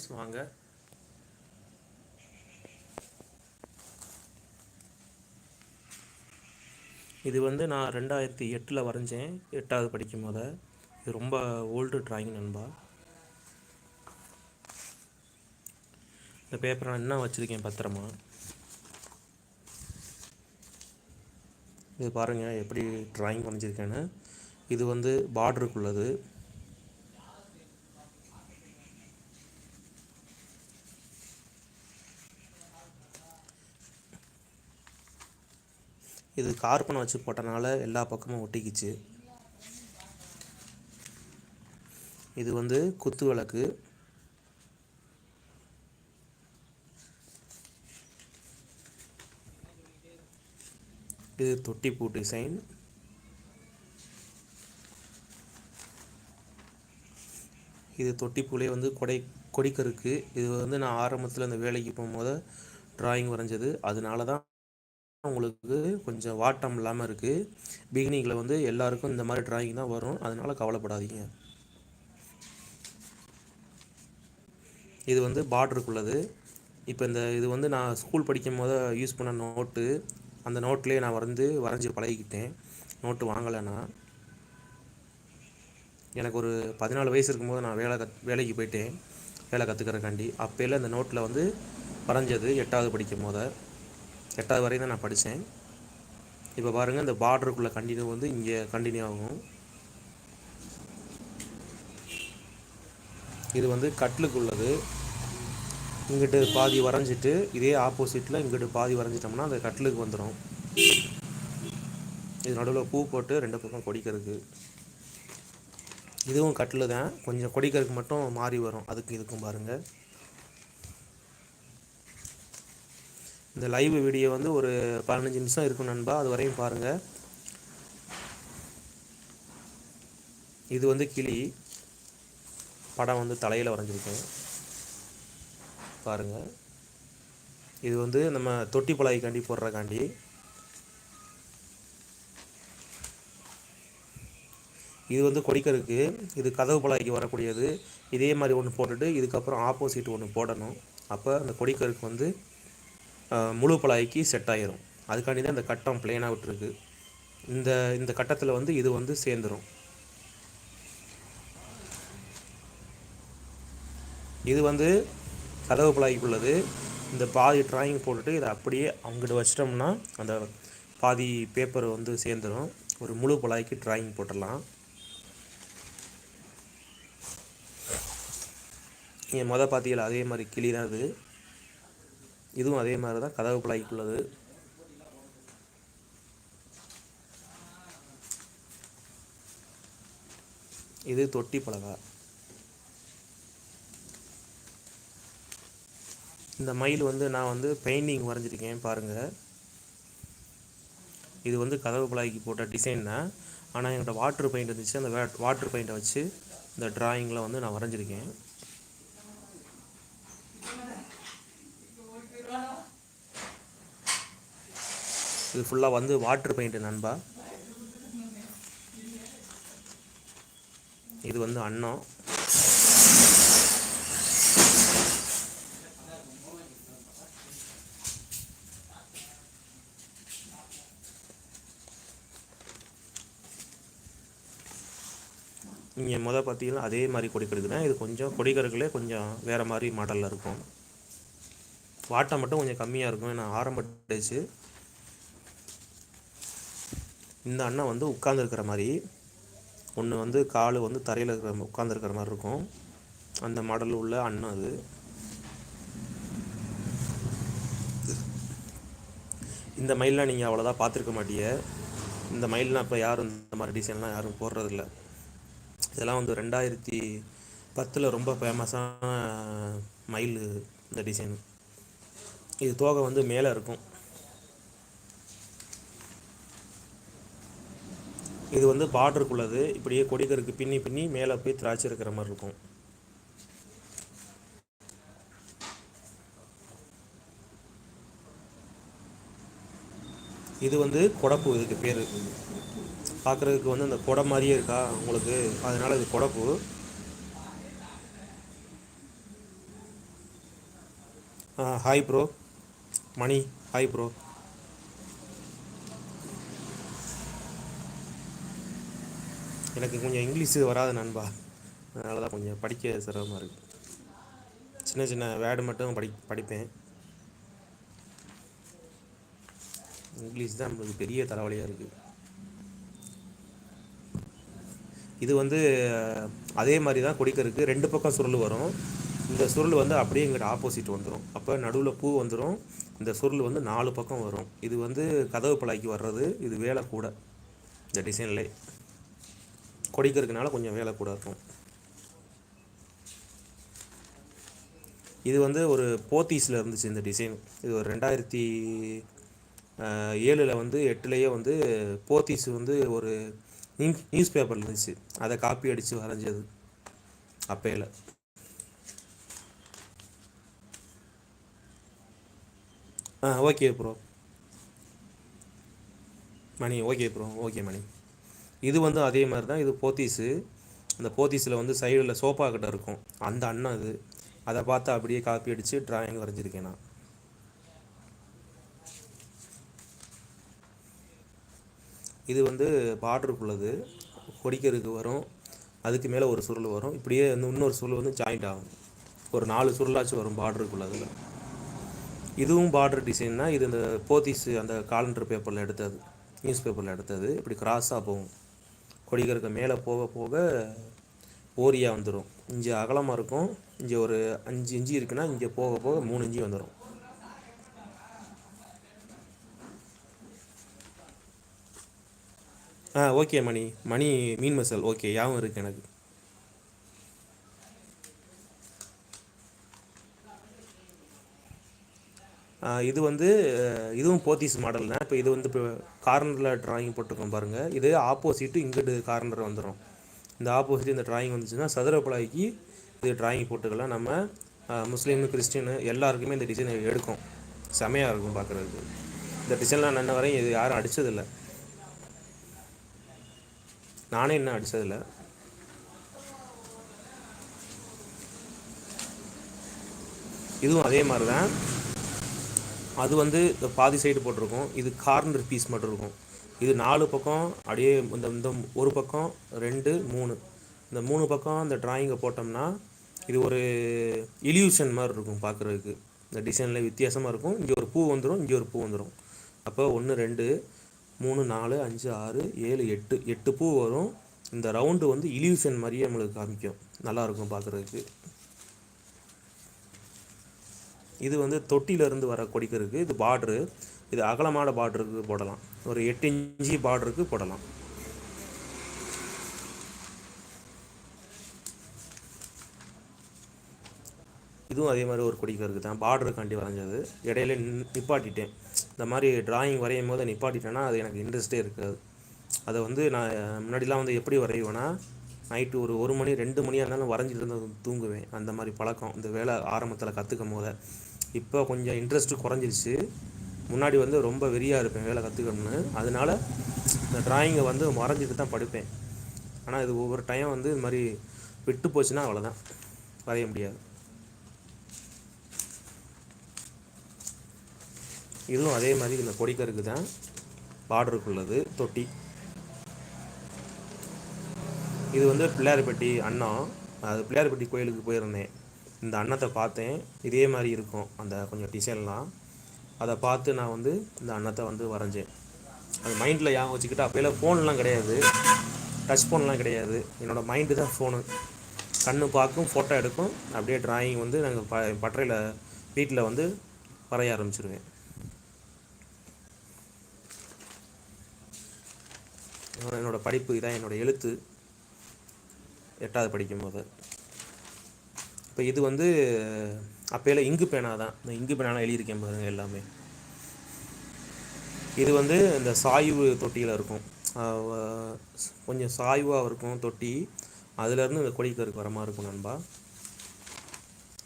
Friends வாங்க இது வந்து நான் ரெண்டாயிரத்தி எட்டில் வரைஞ்சேன். எட்டாவது படிக்கும் போத. இது ரொம்ப ஓல்டு ட்ராயிங் நண்பா. இந்த பேப்பரை நான் என்ன வச்சுருக்கேன் பத்திரமா? இது பாருங்கள் எப்படி ட்ராயிங் வரைஞ்சிருக்கேன்னு இது வந்து பார்டருக்குள்ளது இது கார்பனை வச்சு போட்டனால எல்லா பக்கமும் ஒட்டிக்கிச்சு. இது வந்து குத்து விளக்கு. இது தொட்டிப்பூ டிசைன். இது தொட்டிப்பூலே வந்து கொடை கொடிக்கருக்கு. இது வந்து நான் ஆரம்பத்தில் இந்த வேலைக்கு போகும்போது டிராயிங் வரைஞ்சது. அதனால தான் உங்களுக்கு கொஞ்சம் வாட்டம் இல்லாமல் இருக்குது பிகினிங்கில் வந்து எல்லாருக்கும் இந்த மாதிரி ட்ராயிங் தான் வரும். அதனால் கவலைப்படாதீங்க. இது வந்து பார்டருக்குள்ளது இப்போ இந்த இது வந்து நான் ஸ்கூல் படிக்கும் போது யூஸ் பண்ண நோட்டு அந்த நோட்லேயே நான் வந்து வரைஞ்சி பழகிக்கிட்டேன். நோட்டு வாங்கலைன்னா. எனக்கு ஒரு பதினாலு வயசு இருக்கும்போது நான் வேலை கத் வேலைக்கு போயிட்டேன். வேலை கற்றுக்கிறக்காண்டி அப்போயில் இந்த நோட்டில் வந்து வரைஞ்சது எட்டாவது படிக்கும் போது எட்டாவது வரையும் தான் நான் படித்தேன். இப்போ பாருங்கள் இந்த பார்டருக்குள்ளே கண்டினியூ வந்து இங்கே கண்டினியூ ஆகும். இது வந்து கட்லுக்கு உள்ளது இங்கிட்டு பாதி வரைஞ்சிட்டு இதே ஆப்போசிட்டில் இங்கிட்டு பாதி வரைஞ்சிட்டோம்னா அந்த கட்லுக்கு வந்துடும் இது நடுவில் பூ போட்டு ரெண்டு பக்கம் கொடிக்கிறதுக்கு. இதுவும் கட்டில் தான் கொஞ்சம் கொடிக்கிறதுக்கு மட்டும் மாறி வரும். அதுக்கு இதுக்கும் பாருங்கள் இந்த லைவ் வீடியோ வந்து ஒரு பதினஞ்சு நிமிஷம் இருக்கும் நண்பா அது வரையும் பாருங்கள் இது வந்து கிளி. படம் வந்து தலையில் வரைஞ்சிருக்கேன் பாருங்கள் இது வந்து நம்ம தொட்டி பழகிக்காண்டி போடுறக்காண்டி இது வந்து கொடிக்கருக்கு. இது கதவு பழகிக்கு வரக்கூடியது. இதே மாதிரி ஒன்று போட்டுட்டு இதுக்கப்புறம் ஆப்போசிட் ஒன்று போடணும். அப்போ அந்த கொடிக்கருக்கு வந்து முழு பலாய்க்கு செட் ஆயிரும். அதுக்காண்டி தான் இந்த கட்டம் பிளேனாக விட்டுருக்கு. இந்த இந்த கட்டத்தில் வந்து இது வந்து சேர்ந்துரும். இது வந்து கதவு பழகிக்குள்ளது இந்த பாதி டிராயிங் போட்டுட்டு இதை அப்படியே அங்கிட்டு வச்சிட்டோம்னா அந்த பாதி பேப்பர் வந்து சேர்ந்துடும் ஒரு முழு பலாய்க்கு டிராயிங் போட்டுடலாம். நீங்கள் மொதல் பார்த்தீங்களா அதே மாதிரி கிளி தான் அது இதுவும் அதே மாதிரி தான் கதவு பழகிக்குள்ளது இது தொட்டி பலகா. இந்த மயில் வந்து நான் வந்து பெயிண்டிங் வரைஞ்சிருக்கேன் பாருங்கள் இது வந்து கதவு பலாய்க்கு போட்ட டிசைன் தான். ஆனால் என்கிட்ட வாட்டர் பெயிண்ட் இருந்துச்சு. அந்த வாட்ரு பெயிண்ட்டை வச்சு இந்த ட்ராயிங்கில் வந்து நான் வரைஞ்சிருக்கேன். இது ஃபுல்லாக வந்து வாட்டர் பெயிண்ட்டு நண்பா. இது வந்து அன்னம் நீங்கள் மொதல் பார்த்தீங்கன்னா அதே மாதிரி கொடி கெடுக்குறேன். இது கொஞ்சம் கொடிக்கருக்குலே கொஞ்சம் வேறு மாதிரி மாடலில் இருக்கும். வாட்டம் மட்டும் கொஞ்சம் கம்மியாக இருக்கும். ஏன்னா ஆரம்ப இந்த அண்ணன் வந்து உட்காந்துருக்கிற மாதிரி ஒன்று வந்து கால் வந்து தரையில் இருக்கிற உட்காந்துருக்கிற மாதிரி இருக்கும். அந்த மாடல் உள்ள அண்ணன் அது. இந்த மயிலெலாம் நீங்கள் அவ்வளோதான் பார்த்துருக்க மாட்டீங்க இந்த மயிலெலாம் இப்போ யாரும் இந்த மாதிரி டிசைன்லாம் யாரும் போடுறதில்ல. இதெல்லாம் வந்து ரெண்டாயிரத்தி பத்தில் ரொம்ப ஃபேமஸான மயில் இந்த டிசைன் இது தோகை வந்து மேலே இருக்கும். இது வந்து பார்டருக்குள்ளது இப்படியே கொடிக்கருக்கு பின்னி பின்னி மேலே போய் திராட்சை இருக்கிற மாதிரி இருக்கும். இது வந்து குடப்பு இதுக்கு பேர். பார்க்குறதுக்கு வந்து அந்த குடை மாதிரியே இருக்கா உங்களுக்கு? அதனால் இது குடப்பு. Hi bro Mani hi bro எனக்கு கொஞ்சம் இங்கிலீஷு வராது நண்பா. அதனால தான் கொஞ்சம் படிக்க சிரமமாக இருக்குது சின்ன சின்ன வேர்டு மட்டும் படி படிப்பேன். இங்கிலீஷ் தான் நம்மளுக்கு பெரிய தலைவலியாக இருக்குது இது வந்து அதே மாதிரி தான் கொடிக்கருக்கு ரெண்டு பக்கம் சுருள் வரும். இந்த சுருள் வந்து அப்படியே எங்கிட்ட ஆப்போசிட் வந்துடும் அப்போ நடுவில் பூ வந்துடும் இந்த சுருள் வந்து நாலு பக்கம் வரும். இது வந்து கதவு பழாய்க்கு வர்றது. இது வேலை கூட. இந்த டிசைன்லே கொடிக்கருக்குனால கொஞ்சம் வேலை கூட இருக்கும். இது வந்து ஒரு போத்தீஸில் இருந்துச்சு இந்த டிசைன். இது ஒரு ரெண்டாயிரத்தி ஏழில் வந்து எட்டுலேயே வந்து போத்தீஸ் வந்து ஒரு நியூஸ் நியூஸ் இருந்துச்சு. அதை காப்பி அடித்து வரைஞ்சது. அப்பையில் ஆ okay bro Mani okay bro okay Mani. இது வந்து அதே மாதிரி தான் இது போத்தீஸு. அந்த போத்தீஸில் வந்து சைடில் சோஃபா கிட்ட இருக்கும். அந்த அண்ணன் இது அதை பார்த்து அப்படியே காப்பி அடித்து டிராயிங் வரைஞ்சிருக்கேன் நான். இது வந்து பார்டருக்குள்ளது. கொடிக்கிறதுக்கு வரும். அதுக்கு மேலே ஒரு சுருள் வரும். இப்படியே வந்து இன்னொரு சுருள் வந்து ஜாயிண்ட் ஆகும். ஒரு நாலு சுருளாச்சும் வரும் பார்டருக்குள்ளதில் இதுவும் பார்டர் டிசைன்னா இது இந்த போத்தீஸு அந்த காலண்டர் பேப்பரில் எடுத்தது. நியூஸ் பேப்பரில் எடுத்தது. இப்படி கிராஸாக போகும். கொடிகருக்கு மேலே போக போக ஓரியாக வந்துடும் இங்கே அகலமாக இருக்கும். இங்கே ஒரு அஞ்சு இஞ்சி இருக்குன்னா இங்கே போக போக மூணு இஞ்சி வந்துடும் ஆ ஓகே மணி. மணி மீன் மசால். ஓகே யாவும் இருக்குது எனக்கு. இது வந்து இதுவும் போத்தீஸ் மாடல் தான் இப்போ இது வந்து இப்போ கார்னரில் ட்ராயிங் போட்டிருக்கோம் பாருங்கள் இது ஆப்போசிட்டு இங்கிட்டு கார்னர் வந்துடும் இந்த ஆப்போசிட் இந்த ட்ராயிங் வந்துச்சுன்னா சதுர பலாய்க்கு இது ட்ராயிங் போட்டுக்கலாம். நம்ம அஹ், முஸ்லீம் கிறிஸ்டின் எல்லாருக்குமே இந்த டிசைன் எடுக்கும். செமையாக இருக்கும் பார்க்குறதுக்கு இந்த டிசைன்லாம் நான் இன்ன வரையும் இது யாரும் அடித்ததில்லை நானே இன்னும் அடித்ததில்லை இதுவும் அதே மாதிரி தான் அது வந்து இந்த பாதி சைடு போட்டிருக்கும். இது கார்னர் பீஸ் மட்டும் இருக்கும். இது நாலு பக்கம் அப்படியே இந்த இந்த ஒரு பக்கம் ரெண்டு மூணு. இந்த மூணு பக்கம் இந்த டிராயிங்கை போட்டோம்னா இது ஒரு இல்யூஷன் மாதிரி இருக்கும் பார்க்குறதுக்கு. இந்த டிசைனில் வித்தியாசமாக இருக்கும். இங்கே ஒரு பூ வந்துடும் இங்கே ஒரு பூ வந்துடும் அப்போ ஒன்று ரெண்டு மூணு நாலு அஞ்சு ஆறு ஏழு எட்டு. எட்டு பூ வரும். இந்த ரவுண்டு வந்து இல்யூஷன் மாதிரியே நம்மளுக்கு காமிக்கும். நல்லாயிருக்கும் பார்க்குறதுக்கு. இது வந்து தொட்டியிலேருந்து வர கொடிக்கருக்கு இது பார்ட்ரு இது அகலமான பார்டருக்கு போடலாம். ஒரு எட்டு இன்ச்சு பார்டருக்கு போடலாம். இதுவும் அதே மாதிரி ஒரு கொடிக்கருக்கு தான் பார்டருக்காண்டி வரைஞ்சது. இடையில நின்- நிப்பாட்டிட்டேன். இந்த மாதிரி டிராயிங் வரையும் போது நிப்பாட்டிட்டேன்னா அது எனக்கு இன்ட்ரெஸ்ட்டே இருக்காது. அதை வந்து நான் முன்னாடிலாம் வந்து எப்படி வரைவேன்னா நைட்டு ஒரு ஒரு மணி ரெண்டு மணியாக இருந்தாலும் வரைஞ்சிட்டு இருந்து தூங்குவேன். அந்த மாதிரி பழக்கம் இந்த வேலை ஆரம்பத்தில் கற்றுக்கும் போத. இப்போ கொஞ்சம் இன்ட்ரெஸ்ட்டு குறைஞ்சிருச்சு. முன்னாடி வந்து ரொம்ப வெறியாக இருப்பேன் வேலை கற்றுக்கணும்னு அதனால இந்த ட்ராயிங்கை வந்து மறைஞ்சிட்டு தான் படிப்பேன். ஆனால் இது ஒவ்வொரு டைம் வந்து இது மாதிரி விட்டு போச்சுன்னா அவ்வளோதான் வரைய முடியாது. இதுவும் அதே மாதிரி இந்த கொடிக்கருக்கு தான் பார்டருக்குள்ளது தொட்டி. இது வந்து பிள்ளையார்பட்டி அண்ணா. அது பிள்ளையார்பட்டி கோயிலுக்கு போயிருந்தேன். இந்த அன்னத்தை பார்த்தேன் இதே மாதிரி இருக்கும் அந்த கொஞ்சம் டிசைன்லாம் அதை பார்த்து நான் வந்து இந்த அன்னத்தை வந்து வரைஞ்சேன். அது மைண்டில் ஞாபகம் வச்சுக்கிட்டு அப்போலாம் ஃபோன்லாம் கிடையாது. டச் ஃபோன்லாம் கிடையாது. என்னோடய மைண்டு தான் ஃபோனு கண்ணு பார்க்கும் ஃபோட்டோ எடுக்கும். அப்படியே டிராயிங் வந்து நாங்கள் ப பட்டறையில் வீட்டில் வந்து வரைய ஆரம்பிச்சிருவேன். என்னோடய படிப்பு இதான் என்னோடய எழுத்து. எட்டாவது படிக்கும்போது. இப்போ இது வந்து அப்பையில் இங்கு பேனா தான். இந்த இங்கு பேனாலாம் எழுதியிருக்கேன் பாருங்க எல்லாமே. இது வந்து இந்த சாய்வு தொட்டியில் இருக்கும். கொஞ்சம் சாய்வாக இருக்கும் தொட்டி. அதுலேருந்து இந்த கொடிக்கருக்கு வர மாதிரி இருக்கும் நண்பா.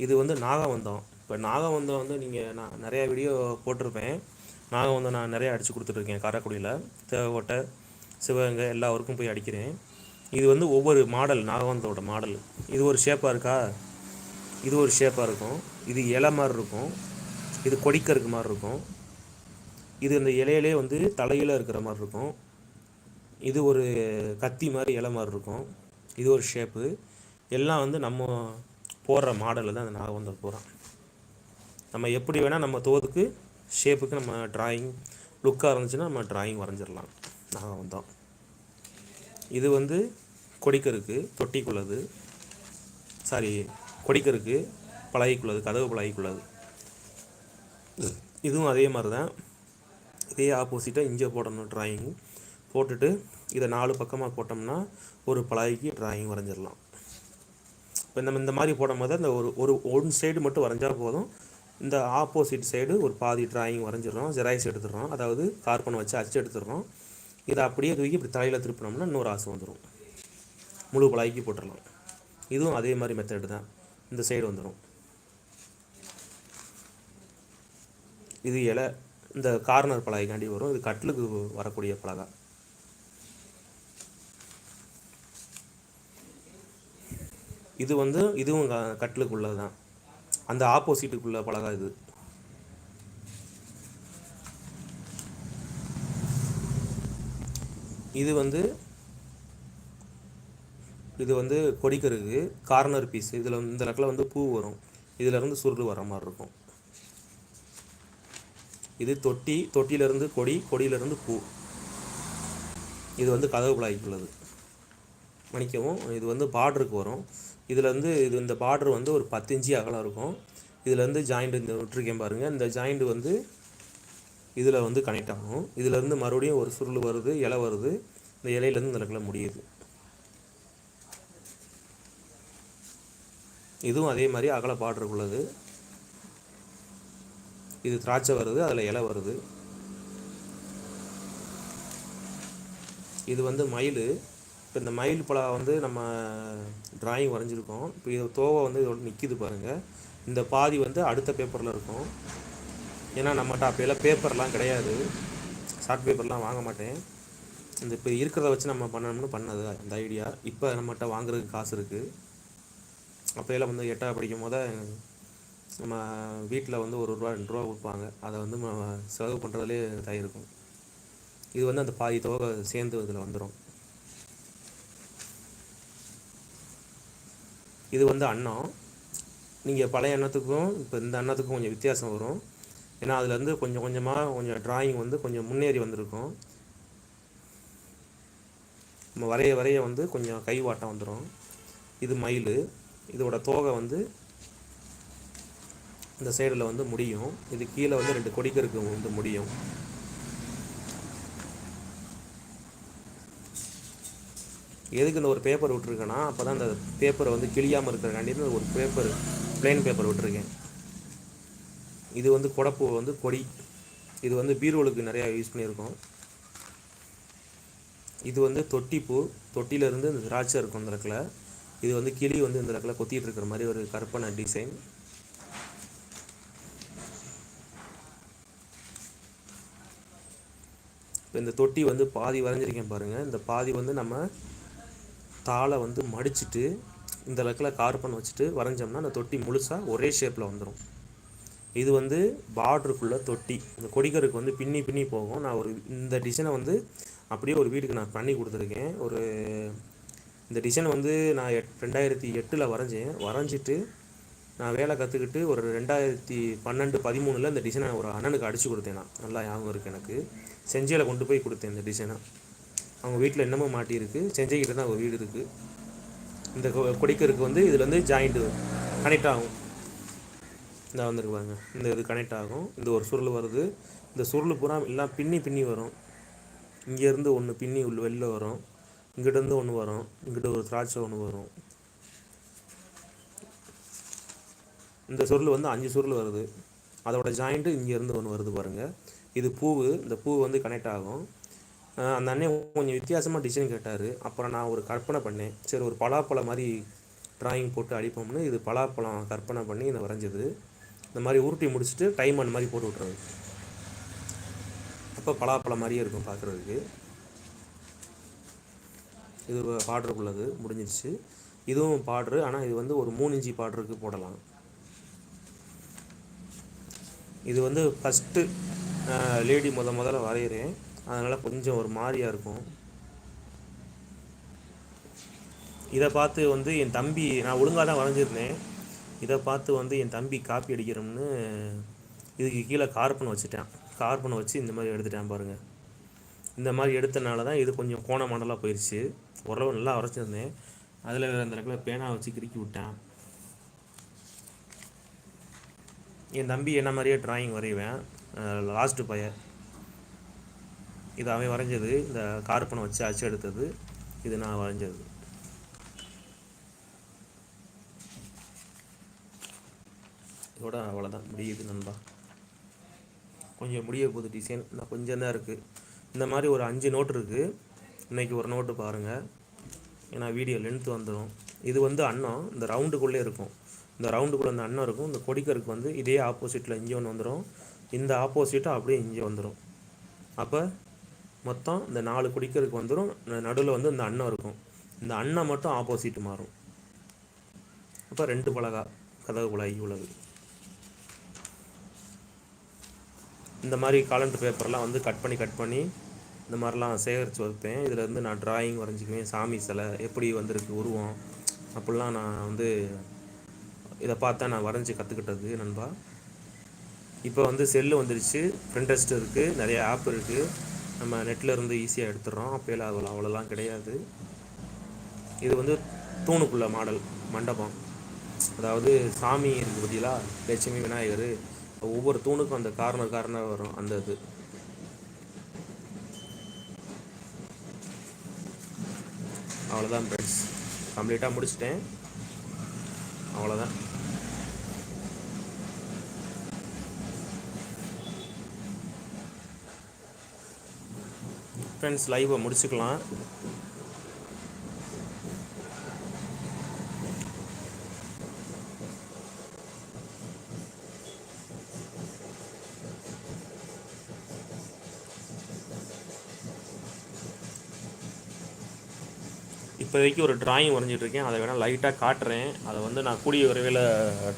இது வந்து நாகவந்தம். இப்போ நாகவந்தம் வந்து நீங்கள் நான் நிறையா வீடியோ போட்டிருப்பேன். நாகவந்தம் நான் நிறையா அடித்து கொடுத்துட்ருக்கேன் காரைக்குடியில். தேவக்கோட்டை சிவகங்கை எல்லா ஊருக்கும் போய் அடிக்கிறேன். இது வந்து ஒவ்வொரு மாடல் நாகவந்தோட மாடல். இது ஒரு ஷேப்பாக இருக்கா? இது ஒரு ஷேப்பாக இருக்கும். இது இலை மாதிரி இருக்கும். இது கொடிக்கருக்கு மாதிரி இருக்கும். இது இந்த இலையிலே வந்து தலையில் இருக்கிற மாதிரி இருக்கும். இது ஒரு கத்தி மாதிரி இலை மாதிரி இருக்கும். இது ஒரு ஷேப்பு எல்லாம் வந்து நம்ம போடுற மாடலில் தான் அந்த நாகவந்தல் போகிறோம் நம்ம எப்படி வேணால் நம்ம தோதுக்கு ஷேப்புக்கு நம்ம டிராயிங் லுக்காக இருந்துச்சுன்னா நம்ம டிராயிங் வரைஞ்சிடலாம் நாகவந்தம். இது வந்து கொடிக்கருக்கு தொட்டிக்குள்ளது. சாரி கொடிக்கருக்கு பழகிக்குள்ளது கதவு பழகிக்குள்ளது இதுவும் அதே மாதிரி தான் இதே ஆப்போசிட்டாக இங்கே போடணும் டிராயிங் போட்டுட்டு இதை நாலு பக்கமாக போட்டோம்னா ஒரு பழகிக்கு ட்ராயிங் வரைஞ்சிடலாம் இப்போ நம்ம இந்த மாதிரி போடும் போது அந்த ஒரு ஒரு ஒன் சைடு மட்டும் வரைஞ்சால் போதும். இந்த ஆப்போசிட் சைடு ஒரு பாதி டிராயிங் வரைஞ்சிடுறோம் ஜெராக்ஸ் எடுத்துடுறோம் அதாவது கார்பன் வச்சு அச்சு எடுத்துடுறோம் இதை அப்படியே தூக்கி இப்படி தலையில் திருப்பினோம்னா இன்னொரு ஆசை வந்துடும் முழு பழகிக்கு போட்டுடலாம் இதுவும் அதே மாதிரி மெத்தடு தான். இந்த சைடு வந்துடும் இது இலை இந்த கார்னர் பலகைக்காண்டி வரும். இது கட்டிலுக்கு வரக்கூடிய பலகை. இது வந்து இதுவும் க- கட்டிலுக்குள்ளது தான் அந்த ஆப்போசிட்டுக்குள்ள பலகை இது. இது வந்து இது வந்து கொடிக்கருக்கு கார்னர் பீஸ். இதில் இந்த இடத்துல வந்து பூ வரும். இதிலேருந்து சுருள் வர மாதிரி இருக்கும். இது தொட்டி தொட்டியிலேருந்து கொடி கொடியிலேருந்து பூ. இது வந்து கதவு பிளாய்க்குள்ளது மணிக்கவும் இது வந்து பார்டருக்கு வரும். இதில் வந்து இது இந்த பார்டர் வந்து ஒரு பத்து இன்ச்சு அகலம் இருக்கும். இதுலேருந்து ஜாயிண்ட் இந்த விட்டுருக்கேன் பாருங்கள் இந்த ஜாயிண்ட் வந்து இதில் வந்து கனெக்ட் ஆகும். இதுலேருந்து மறுபடியும் ஒரு சுருள் வருது இலை வருது. இந்த இலையிலேருந்து இந்த இடத்துல முடியுது. இதுவும் அதே மாதிரி அகல பார்டருக்குள்ளது இது திராட்சை வருது அதில் இலை வருது. இது வந்து மயில். இப்போ இந்த மயில் பலா வந்து நம்ம டிராயிங் வரைஞ்சிருக்கோம். இப்போ இது தோவை வந்து இதோட நிற்கிது பாருங்கள் இந்த பாதி வந்து அடுத்த பேப்பரில் இருக்கும். ஏன்னா நம்மகிட்ட அப்போயெல்லாம் பேப்பர்லாம் கிடையாது. ஷார்ட் பேப்பர்லாம் வாங்க மாட்டேன். இந்த இப்போ இருக்கிறத வச்சு நம்ம பண்ணணும்னு பண்ணது அந்த ஐடியா இப்போ நம்மகிட்ட வாங்குறதுக்கு காசு இருக்குது அப்போயெல்லாம் வந்து எட்டாவது படிக்கும் போது நம்ம வீட்டில் வந்து ஒரு ரூபா ரெண்டு ரூபா கொடுப்பாங்க. அதை வந்து நம்ம செலவு பண்ணுறதுலே இதாக இருக்கும் இது வந்து அந்த பாதி தொகை சேர்ந்து இதில் வந்துடும் இது வந்து அன்னம். நீங்கள் பழைய அன்னத்துக்கும் இப்போ இந்த அன்னத்துக்கும் கொஞ்சம் வித்தியாசம் வரும். ஏன்னா அதுலேருந்து கொஞ்சம் கொஞ்சமாக கொஞ்சம் டிராயிங் வந்து கொஞ்சம் முன்னேறி வந்திருக்கும். நம்ம வரைய வரைய வந்து கொஞ்சம் கைவாட்டம் வந்துடும் இது மயில். இதோட தோகை வந்து இந்த சைடில் வந்து முடியும். இது கீழே வந்து ரெண்டு கொடிக்கருக்கு வந்து முடியும். எதுக்கு இந்த ஒரு பேப்பர் விட்டுருக்கேன்னா அப்போ தான் அந்த பேப்பரை வந்து கிழியாமல் இருக்கிறக்காண்டி ஒரு பேப்பர் பிளெயின் பேப்பர் விட்டுருக்கேன். இது வந்து குடப்பு வந்து கொடி. இது வந்து பீரோலுக்கு நிறையா யூஸ் பண்ணியிருக்கோம். இது வந்து தொட்டிப்பூ. தொட்டியிலேருந்து இந்த திராட்சை இருக்கும் இந்த இடத்துல. இது வந்து கிளி வந்து இந்த இடத்துல கொத்திட்டு இருக்கிற மாதிரி ஒரு கற்பனை டிசைன் இப்போ இந்த தொட்டி வந்து பாதி வரைஞ்சிருக்கேன் பாருங்கள் இந்த பாதி வந்து நம்ம தாளை வந்து மடிச்சுட்டு இந்த இடத்துல கார்பன் வச்சுட்டு வரைஞ்சோம்னா அந்த தொட்டி முழுசாக ஒரே ஷேப்பில் வந்துடும் இது வந்து பார்டருக்குள்ளே தொட்டி. இந்த கொடிக்கருக்கு வந்து பின்னி பின்னி போகும். நான் ஒரு இந்த டிசைனை வந்து அப்படியே ஒரு வீட்டுக்கு நான் பண்ணி கொடுத்துருக்கேன். ஒரு இந்த டிசைன் வந்து நான் எட் ரெண்டாயிரத்தி எட்டில் வரைஞ்சேன். வரைஞ்சிட்டு நான் வேலை கற்றுக்கிட்டு ஒரு ரெண்டாயிரத்தி பன்னெண்டு பதிமூணில் இந்த டிசைனை ஒரு அண்ணனுக்கு அடித்து கொடுத்தேன் நான். நல்லா ஞாபகம் இருக்குது எனக்கு. செஞ்சியில் கொண்டு போய் கொடுத்தேன் இந்த டிசைனை அவங்க வீட்டில் இன்னமும் மாட்டியிருக்கு செஞ்சைக்கிட்ட தான் அவங்க வீடு இருக்குது இந்த கொ- கொடிக்கருக்கு வந்து இதில் வந்து ஜாயிண்ட்டு கனெக்ட் ஆகும். இந்த வந்துருக்கு பாருங்க. இந்த இது கனெக்ட் ஆகும். இந்த ஒரு சுருள் வருது. இந்த சுருள் பூரா எல்லாம் பின்னி பின்னி வரும். இங்கேருந்து ஒன்று பின்னி உள்ள வெளில வரும். இங்கிட்டேருந்து ஒன்று வரும். இங்கிட்ட ஒரு திராட்சை ஒன்று வரும். இந்த சுருள் வந்து அஞ்சு சுருள் வருது. அதோட ஜாயிண்ட்டு இங்கேருந்து ஒன்று வருது பாருங்கள் இது பூவு. இந்த பூ வந்து கனெக்ட் ஆகும். அந்த அண்ணன் கொஞ்சம் வித்தியாசமாக டிசைன் கேட்டார். அப்புறம் நான் ஒரு கற்பனை பண்ணேன். சரி ஒரு பலாப்பழம் மாதிரி டிராயிங் போட்டு அடிப்போம்னு இது பலாப்பழம் கற்பனை பண்ணி இதை வரைஞ்சது. இந்த மாதிரி உருட்டி முடிச்சுட்டு டைம் அந்த மாதிரி போட்டு விட்றது அப்போ பலாப்பழம் மாதிரியே இருக்கும் பார்க்குறதுக்கு இது பார்டருக்குள்ளது முடிஞ்சிருச்சு. இதுவும் பார்டரு ஆனால் இது வந்து ஒரு மூணு இன்ச்சி பார்டருக்கு போடலாம். இது வந்து ஃபஸ்ட்டு லேடி முத முதல்ல வரைகிறேன் அதனால் கொஞ்சம் ஒரு மாதிரியாக இருக்கும். இதை பார்த்து வந்து என் தம்பி நான் ஒழுங்காக தான் வரைஞ்சிருந்தேன். இதை பார்த்து வந்து என் தம்பி காப்பி அடிக்கிறோம்னு இதுக்கு கீழே கார்பன் வச்சுட்டேன். கார்பன் வச்சு இந்த மாதிரி எடுத்துட்டேன் பாருங்கள் இந்த மாதிரி எடுத்தனால தான் இது கொஞ்சம் கோண மாடலாக போயிடுச்சு ஓரளவு நல்லா உரைச்சிருந்தேன் அதில் அந்த இடத்துல பேனா வச்சு கிறுக்கி விட்டேன். என் தம்பி என்ன மாதிரியே ட்ராயிங் வரைவேன். லாஸ்ட்டு பையன் இது அவன் வரைஞ்சது. இந்த கார்பனை வச்சு அச்சு எடுத்தது. இது நான் வரைஞ்சது. இதோட அவ்வளோதான் முடியுது நண்பா. கொஞ்சம் முடிய போகுது டிசைன் இன்னும் கொஞ்சம் தான் இருக்குது இந்த மாதிரி ஒரு அஞ்சு நோட் இருக்குது இன்றைக்கி ஒரு நோட்டு பாருங்கள் ஏன்னா வீடியோ லென்த் வந்துடும் இது வந்து அன்னம் இந்த ரவுண்டுக்குள்ளே இருக்கும். இந்த ரவுண்டுக்குள்ளே இந்த அன்னம் இருக்கும். இந்த கொடிக்கருக்கு வந்து இதே ஆப்போசிட்டில் இங்கே ஒன்று வந்துடும் இந்த ஆப்போசிட்டும் அப்படியே இங்கே வந்துடும் அப்போ மொத்தம் இந்த நாலு குடிக்கருக்கு வந்துடும் நடுவில் வந்து இந்த அன்னம் இருக்கும். இந்த அன்னம் மட்டும் ஆப்போசிட் மாறும். அப்போ ரெண்டு பலகா கதவு குழாய் உள்ளது இந்த மாதிரி காலண்டர் பேப்பர்லாம் வந்து கட் பண்ணி கட் பண்ணி இந்த மாதிரிலாம் சேகரித்து வைப்பேன் இதில் நான் டிராயிங் வரைஞ்சிக்குவேன். சாமி சிலை எப்படி வந்திருக்கு உருவம் அப்படிலாம் நான் வந்து இதை பார்த்தா நான் வரைஞ்சி கற்றுக்கிட்டது நண்பா. இப்போ வந்து செல்லு வந்துருச்சு. ஃப்ரெண்டஸ்ட் இருக்குது நிறைய ஆப் இருக்குது நம்ம நெட்டில் இருந்து ஈஸியாக எடுத்துடுறோம். அப்போலாம் அவ்வளோ அவ்வளோலாம் கிடையாது. இது வந்து தூணுக்குள்ள மாடல் மண்டபம். அதாவது சாமி இருக்கு பார்த்தீங்களா லட்சுமி விநாயகர். ஒவ்வொரு தூணுக்கும் அந்த கார்னர் கார்னர் வரும் அந்த இது. அவ்வளோதான் ஃப்ரெண்ட்ஸ் கம்ப்ளீட்டாக முடிச்சிட்டேன். அவ்வளோதான் ஃப்ரெண்ட்ஸ் லைவை முடிச்சுக்கலாம். இப்போதைக்கு ஒரு டிராயிங் வரைஞ்சிட்டு இருக்கேன் அதை வேணால் லைட்டாக காட்டுறேன். அதை வந்து நான் கூடிய விரைவில்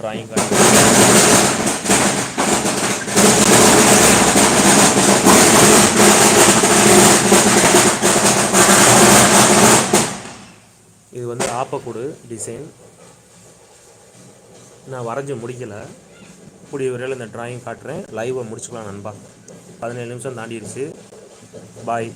டிராயிங் காட்டுறேன். இது வந்து ஆப்பக்கூடு டிசைன் நான் வரைஞ்சி முடிக்கலை. கூடிய விரைவில் இந்த டிராயிங் காட்டுறேன். லைவை முடிச்சுக்கலாம் நண்பா. பதினேழு நிமிஷம் தாண்டிடுச்சு. பாய்